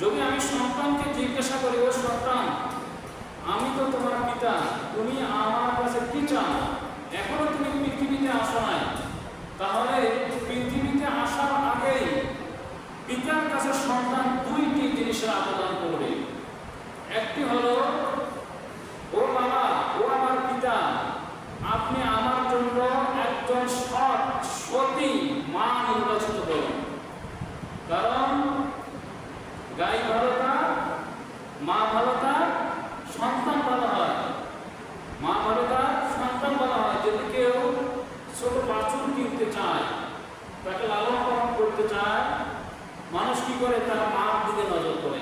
যদি আমি সন্তানকে জিজ্ঞাসা করি, ও সন্তান, আমি তো তোমার পিতা, তুমি আমার কাছে কি চাও? এখনও তুমি পৃথিবীতে আসো নাই। তাহলে পৃথিবীতে আসার আগেই পিতার কাছে সন্তান দুইটি জিনিসের আবেদন করবে। একটি হলো, ও বাবা, ও আমার পিতা, আপনি আমার জন্য একজন সৎ সতী মা নির্বাচিত করুন কারণ গাই ভালো তার মা ভালো তার সন্তান ভালো হয়। মা ভালো তার সন্তান ভালো হয়। যদি কেউ ছোট বাছুর কিনতে চায়, তাকে লালন পালন করতে চায়, মানুষ কি করে? তার মার দিকে নজর করে।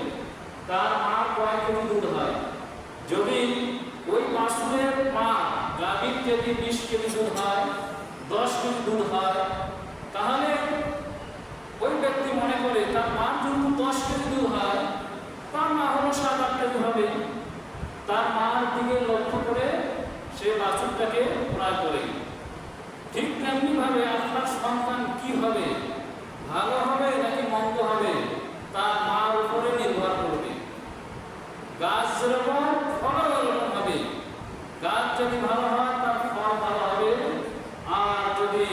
তার মা কয়েক কেজি দুধ হয়। যদি ওই বাছুরের মা গাভীর যদি বিশ কেজি দুধ হয় সে বাছুরটাকে ক্রয় করে। ঠিক তেমনিভাবে আপনার সন্তান কি হবে? ভালো হবে নাকি মন্দ হবে? তার মার উপরে নির্ভর করবে। গাছ যেরকম, ফলও এরকম হবে। গাছ যদি ভালো হয়, তার ফল ভালো হবে। আর যদি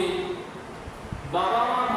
বাবা মা